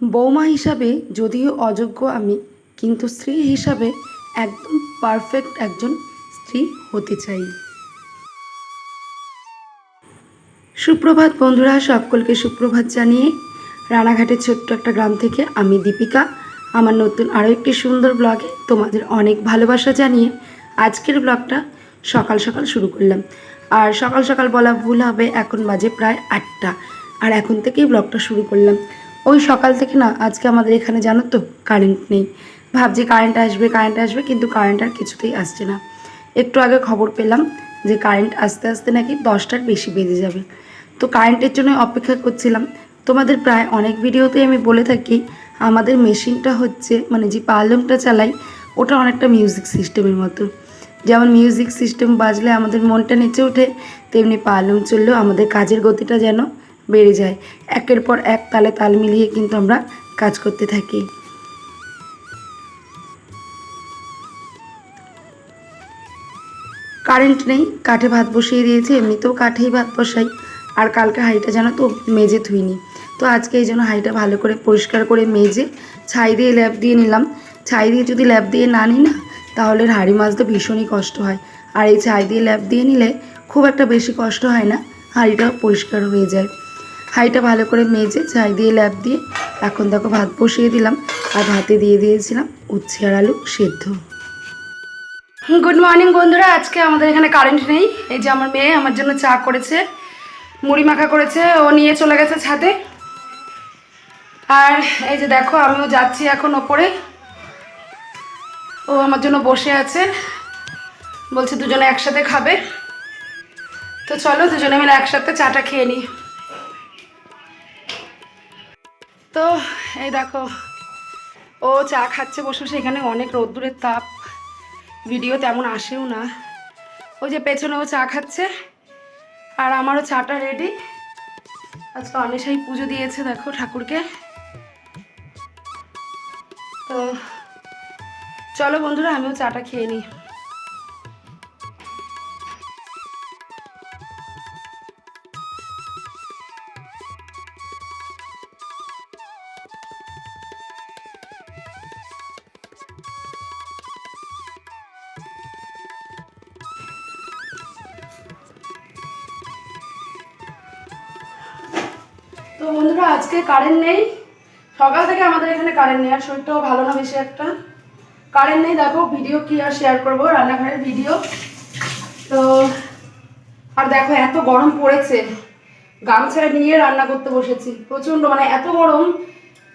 বৌমা হিসাবে যদিও অযোগ্য আমি, কিন্তু স্ত্রী হিসাবে একদম পারফেক্ট একজন স্ত্রী হতে চাই। সুপ্রভাত বন্ধুরা, সকলকে সুপ্রভাত জানিয়ে রানাঘাটের ছোট্ট একটা গ্রাম থেকে আমি দীপিকা। আমার নতুন আরও একটি সুন্দর ব্লগে তোমাদের অনেক ভালোবাসা জানিয়ে আজকের ব্লগটা সকাল সকাল শুরু করলাম। আর সকাল সকাল বলা ভুল হবে, এখন বাজে প্রায় আটটা। আর এখন থেকেই ব্লগটা শুরু করলাম। ওই সকাল থেকে না, আজকে আমাদের এখানে জানো তো কারেন্ট নেই। ভাবছি কারেন্ট আসবে কারেন্ট আসবে, কিন্তু কারেন্ট আর কিছুতেই আসছে না। একটু আগে খবর পেলাম যে কারেন্ট আস্তে আস্তে নাকি দশটার বেশি বেজে যাবে। তো কারেন্টের জন্য অপেক্ষা করছিলাম। তোমাদের প্রায় অনেক ভিডিওতেই আমি বলে থাকি, আমাদের মেশিনটা হচ্ছে মানে যে পার্লামটা চালাই, ওটা অনেকটা মিউজিক সিস্টেমের মতো। যেমন মিউজিক সিস্টেম বাজলে আমাদের মনটা নেচে ওঠে, তেমনি পার্লাম চললেও আমাদের কাজের গতিটা যেন বেড়ে যায়। একের পর এক তালে তাল মিলিয়ে কিন্তু আমরা কাজ করতে থাকি। কারেন্ট নেই, কাঠে ভাত বসিয়ে দিয়েছি, এমনিতেও কাঠেই ভাত বসাই। আর কালকে হাঁড়িটা যেন তো মেজে ধুইনি। তো আজকে এই জন্য হাঁড়িটা ভালো করে পরিষ্কার করে মেজে ছাই দিয়ে ল্যাপ দিয়ে নিলাম। ছাই দিয়ে যদি ল্যাপ দিয়ে না নিই না, তাহলে হাঁড়ি মাজতে ভীষণই কষ্ট হয়। আর এই ছাই দিয়ে ল্যাপ দিয়ে নিলে খুব একটা বেশি কষ্ট হয় না, হাঁড়িটাও পরিষ্কার হয়ে যায়। হাঁড়িটা ভালো করে মেজে ছাই দিয়ে ল্যাপ দিয়ে এখন দেখো ভাত বসিয়ে দিলাম আর ভাতে দিয়ে দিয়েছিলাম উচ্ছে আর আলু সেদ্ধ। গুড মর্নিং বন্ধুরা, আজকে আমাদের এখানে কারেন্ট নেই। এই যে আমার মেয়ে আমার জন্য চা করেছে, মুড়ি মাখা করেছে, ও নিয়ে চলে গেছে ছাদে। আর এই যে দেখো, আমিও যাচ্ছি এখন ওপরে। ও আমার জন্য বসে আছে, বলছে দুজনে একসাথে খাবে। তো চলো দুজনে মিলে একসাথে চাটা খেয়ে নিই। তো, এই দেখো, ও চা খাচ্ছে বসে এখানে অনেক রোদ্দুরের তাপ। ভিডিও তেমন আসেও না। ওই যে পেছনে ও চা খাচ্ছে, আর আমারও চাটা রেডি আজকে অনেশাই পুজো দিয়েছে, দেখো ঠাকুরকে। তো, চলো বন্ধুরা, আমিও চাটা খেয়ে নিই। তো বন্ধুরা, আজকে কারেন্ট নেই। সকাল থেকে আমাদের এখানে কারেন্ট নেই, আর শরীরটাও ভালো না বেশি একটা। কারেন্ট নেই, দেখো ভিডিও কি আর শেয়ার করব, রান্নাঘরের ভিডিও তো, আর দেখো এত গরম পড়েছে। গামছা নিয়ে রান্না করতে বসেছি, প্রচণ্ড মানে এত গরম।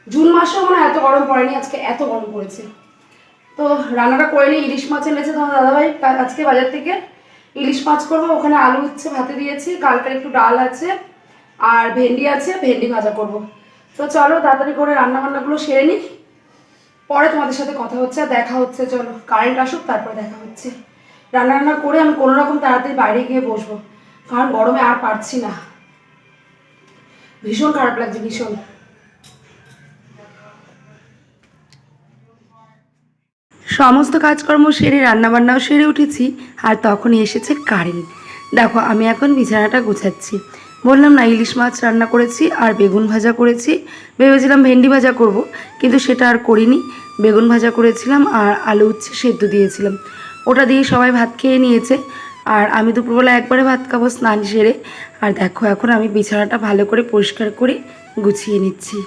জুন মাসেও মানে এত গরম পড়েনি, আজকে এত গরম পড়েছে। তো রান্নাটা করে নিই, ইলিশ মাছ এনেছে তোমার দাদাভাই আজকে বাজার থেকে। ইলিশ মাছ করব, ওখানে আলু হচ্ছে, ভাতে দিয়েছি, কালকের একটু ডাল আছে। আর ভেন্ডি আছে, ভেন্ডি ভাজা করব। তো চলো তাড়াতাড়ি করে রান্না বান্নাগুলো সেরে নিই। পরে তোমাদের সাথে কথা হচ্ছে আর দেখা হচ্ছে। চলো কারেন্ট আসুক, তারপরে দেখা হচ্ছে। রান্না রান্না করে আমি কোনো রকম তাড়াতাড়ি বাইরে গিয়ে বসবো, কারণ গরমে আর পারছি না। ভীষণ খারাপ লাগছে, ভীষণ। সমস্ত কাজকর্ম সেরে, রান্নাবান্নাও সেরে উঠেছি, আর তখনই এসেছে কারেন্ট দেখো, আমি এখন বিছানাটা গোছাচ্ছি। বললাম না, ইলিশ মাছ রান্না করেছি আর বেগুন ভাজা করেছি। ভেবেছিলাম ভেন্ডি ভাজা করব, কিন্তু সেটা আর করিনি। বেগুন ভাজা করেছিলাম আর আলু উচ্ছে সেদ্ধ দিয়েছিলাম। ওটা দিয়ে সবাই ভাত খেয়ে নিয়েছে। আর আমি দুপুরবেলা একবারে ভাত খাব স্নান সেরে। আর দেখো, এখন আমি বিছানাটা ভালো করে পরিষ্কার করে গুছিয়ে নিচ্ছি।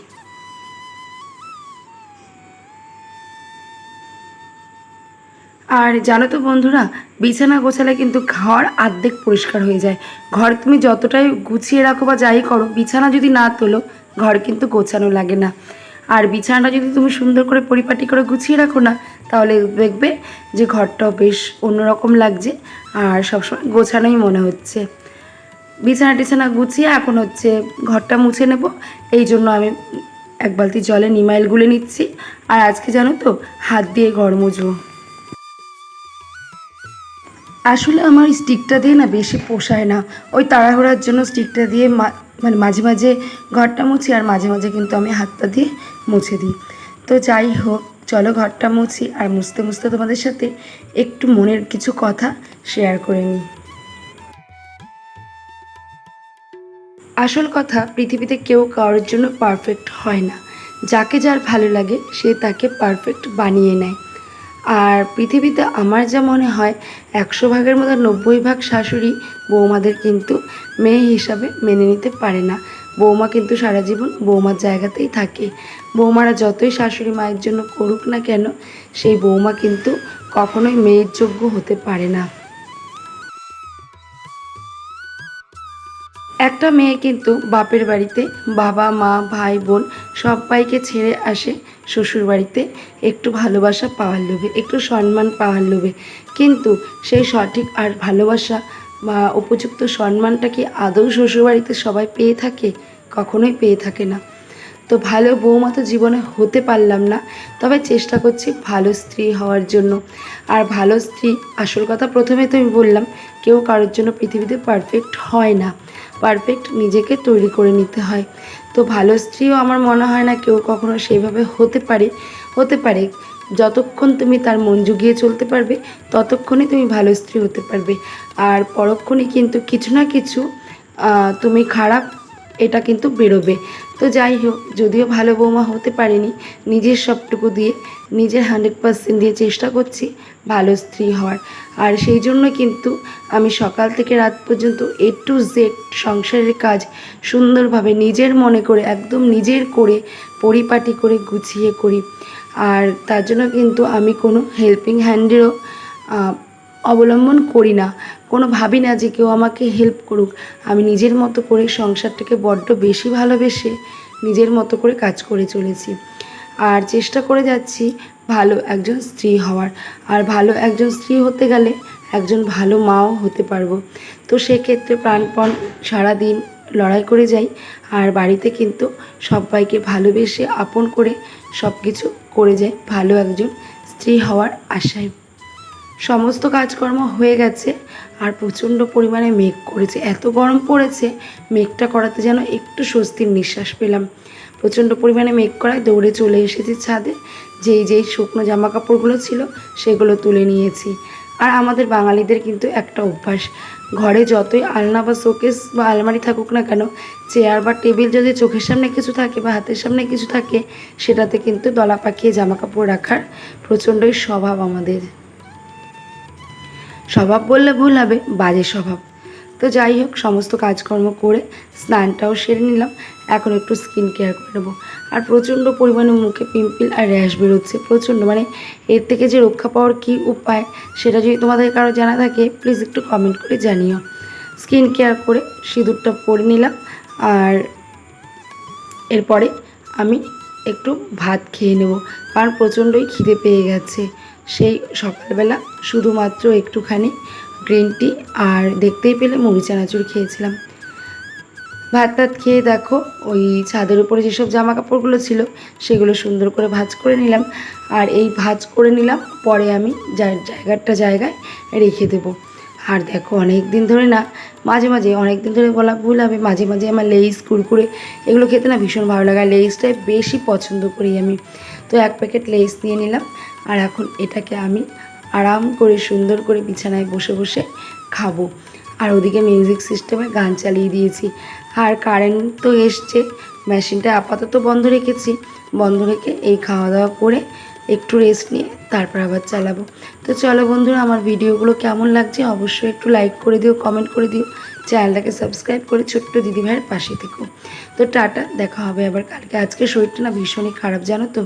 আর জানো তো বন্ধুরা, বিছানা গোছালে কিন্তু ঘর আর্ধেক পরিষ্কার হয়ে যায়। ঘর তুমি যতটাই গুছিয়ে রাখো বা যাই করো, বিছানা যদি না তোলো, ঘর কিন্তু গোছানো লাগে না। আর বিছানাটা যদি তুমি সুন্দর করে পরিপাটি করে গুছিয়ে রাখো না, তাহলে দেখবে যে ঘরটাও বেশ অন্যরকম লাগছে আর সবসময় গোছানোই মনে হচ্ছে। বিছানা টিছানা গুছিয়ে এখন হচ্ছে ঘরটা মুছে নেব। এই জন্য আমি এক বালতি জলে নিমাইল গুলে নিচ্ছি। আর আজকে জানো তো, হাত দিয়ে ঘর মুছবো। আসলে আমার স্টিকটা দিয়ে না বেশি পোষায় না। ওই তাড়াহুড়ার জন্য স্টিকটা দিয়ে মানে মাঝে মাঝে ঘরটা মুছি আর মাঝে মাঝে কিন্তু আমি হাতটা দিয়ে মুছে দিই। তো যাই হোক, চলো ঘরটা মুছি আর মুছতে মুছতে তোমাদের সাথে একটু মনের কিছু কথা শেয়ার করে নিই। আসল কথা, পৃথিবীতে কেউ কারোর জন্য পারফেক্ট হয় না। যাকে যার ভালো লাগে, সে তাকে পারফেক্ট বানিয়ে নেয়। আর পৃথিবীতে আমার যা মনে হয়, একশো ভাগের মধ্যে নব্বই ভাগ শাশুড়ি বৌমাদের কিন্তু মেয়ে হিসাবে মেনে নিতে পারে না। বৌমা কিন্তু সারা জীবন বৌমার জায়গাতেই থাকে। বৌমারা যতই শাশুড়ি মায়ের জন্য করুক না কেন, সেই বৌমা কিন্তু কখনোই মেয়ের যোগ্য হতে পারে না। একটা মেয়ে কিন্তু বাপের বাড়িতে বাবা, মা, ভাই, বোন সবাইকে ছেড়ে আসে শ্বশুর বাড়িতে একটু ভালোবাসা পাওয়ার লোভে, একটু সম্মান পাওয়ার লোভে। কিন্তু সেই সঠিক আর ভালোবাসা বা উপযুক্ত সম্মানটা কি আদৌ শ্বশুরবাড়িতে সবাই পেয়ে থাকে? কখনোই পেয়ে থাকে না। তো ভালো বৌমা তো জীবনে হতে পারলাম না, তবে চেষ্টা করছি ভালো স্ত্রী হওয়ার জন্য। আর ভালো স্ত্রী, আসল কথা প্রথমে তো আমি বললাম, কেউ কারোর জন্য পৃথিবীতে পারফেক্ট হয় না। পারফেক্ট নিজেকে তৈরি করে নিতে হয়। তো ভালো স্ত্রীও আমার মনে হয় না কেউ কখনো সেইভাবে হতে পারে হতে পারে। যতক্ষণ তুমি তার মন জুগিয়ে চলতে পারবে, ততক্ষণই তুমি ভালো স্ত্রী হতে পারবে। আর পরক্ষণে কিন্তু কিছু না কিছু তুমি খারাপ এটা কিন্তু বেরোবে। তো যাই হোক, যদিও ভালো বৌমা হতে পারিনি, নিজের সবটুকু দিয়ে নিজের হান্ড্রেড পার্সেন্ট দিয়ে চেষ্টা করছি ভালো স্ত্রী হওয়ার। আর সেই জন্য কিন্তু আমি সকাল থেকে রাত পর্যন্ত এ টু জেড সংসারের কাজ সুন্দরভাবে নিজের মনে করে, একদম নিজের করে, পরিপাটি করে গুছিয়ে করি। আর তার জন্য কিন্তু আমি কোনো হেল্পিং হ্যান্ডেরও অবলম্বন করি না। কোনো ভাবি না যে কেউ আমাকে হেল্প করুক। আমি নিজের মতো করে সংসারটাকে বড্ড বেশি ভালোবেসে নিজের মতো করে কাজ করে চলেছি। আর চেষ্টা করে যাচ্ছি ভালো একজন স্ত্রী হওয়ার। আর ভালো একজন স্ত্রী হতে গেলে একজন ভালো মাও হতে পারব। তো সেক্ষেত্রে প্রাণপণ সারাদিন লড়াই করে যাই। আর বাড়িতে কিন্তু সবাইকে ভালোবেসে আপন করে সব কিছু করে যাই ভালো একজন স্ত্রী হওয়ার আশায়। সমস্ত কাজকর্ম হয়ে গেছে আর প্রচণ্ড পরিমাণে মেঘ করেছে। এত গরম পড়েছে, মেঘটা করাতে যেন একটু স্বস্তির নিঃশ্বাস পেলাম। প্রচণ্ড পরিমাণে মেঘ করায় দৌড়ে চলে এসেছি ছাদে। যেই যেই শুকনো জামা কাপড়গুলো ছিল, সেগুলো তুলে নিয়েছি। আর আমাদের বাঙালিদের কিন্তু একটা অভ্যাস, ঘরে যতই আলনা বা শোকেস বা আলমারি থাকুক না কেন, চেয়ার বা টেবিল যদি চোখের সামনে কিছু থাকে বা হাতের সামনে কিছু থাকে, সেটাতে কিন্তু দলা পাকিয়ে জামা কাপড় রাখার প্রচণ্ডই স্বভাব আমাদের। স্বভাব বললে ভুল হবে, বাজে স্বভাব। তো যাই হোক, সমস্ত কাজকর্ম করে স্নানটাও সেরে নিলাম। এখন একটু স্কিন কেয়ার করে নেব। আর প্রচণ্ড পরিমাণে মুখে পিম্পল আর র্যাশ বেরোচ্ছে, প্রচণ্ড। মানে এর থেকে যে রক্ষা পাওয়ার কী উপায়, সেটা যদি তোমাদের কারও জানা থাকে প্লিজ একটু কমেন্ট করে জানিও। স্কিন কেয়ার করে সিঁদুরটা পরে নিলাম। আর এরপরে আমি একটু ভাত খেয়ে নেব, কারণ প্রচণ্ডই খিদে পেয়ে গেছে। সেই সকালবেলা শুধুমাত্র একটুখানি গ্রিন টি আর দেখতেই পেলে মুড়ি চানাচুর খেয়েছিলাম। ভাত টাত খেয়ে দেখো, ওই ছাদের উপরে যেসব জামা কাপড়গুলো ছিল সেগুলো সুন্দর করে ভাজ করে নিলাম। আর এই ভাজ করে নিলাম, পরে আমি যার জায়গাটা জায়গায় রেখে দেবো। আর দেখো অনেক দিন ধরে না, মাঝে মাঝে অনেক দিন ধরে বলা ভুল হবে মাঝে মাঝে আমার লেইস কুরকুরে এগুলো খেতে না ভীষণ ভালো লাগে। আর লেইসটাই বেশি পছন্দ করি আমি। তো এক প্যাকেট লেইস নিয়ে নিলাম। আর এখন এটাকে আমি আরাম করে, সুন্দর করে বিছানায় বসে বসে খাব। আর ওদিকে মিউজিক সিস্টেমে গান চালিয়ে দিয়েছি। আর কারেন্ট তো এসছে। মেশিনটা আপাতত বন্ধ রেখেছি। বন্ধ রেখে এই খাওয়া দাওয়া করে একটু রেস্ট নিয়ে তারপর আবার চালাবো। তো চলো বন্ধুরা, আমার ভিডিওগুলো কেমন লাগছে অবশ্যই একটু লাইক করে দিও কমেন্ট করে দিও। চ্যানেলটাকে সাবস্ক্রাইব করে ছোট্ট দিদিভাইয়ের পাশে থেকো। তো টাটা, দেখা হবে আবার কালকে। আজকে শরীরটা না ভীষণই খারাপ, জানো তো?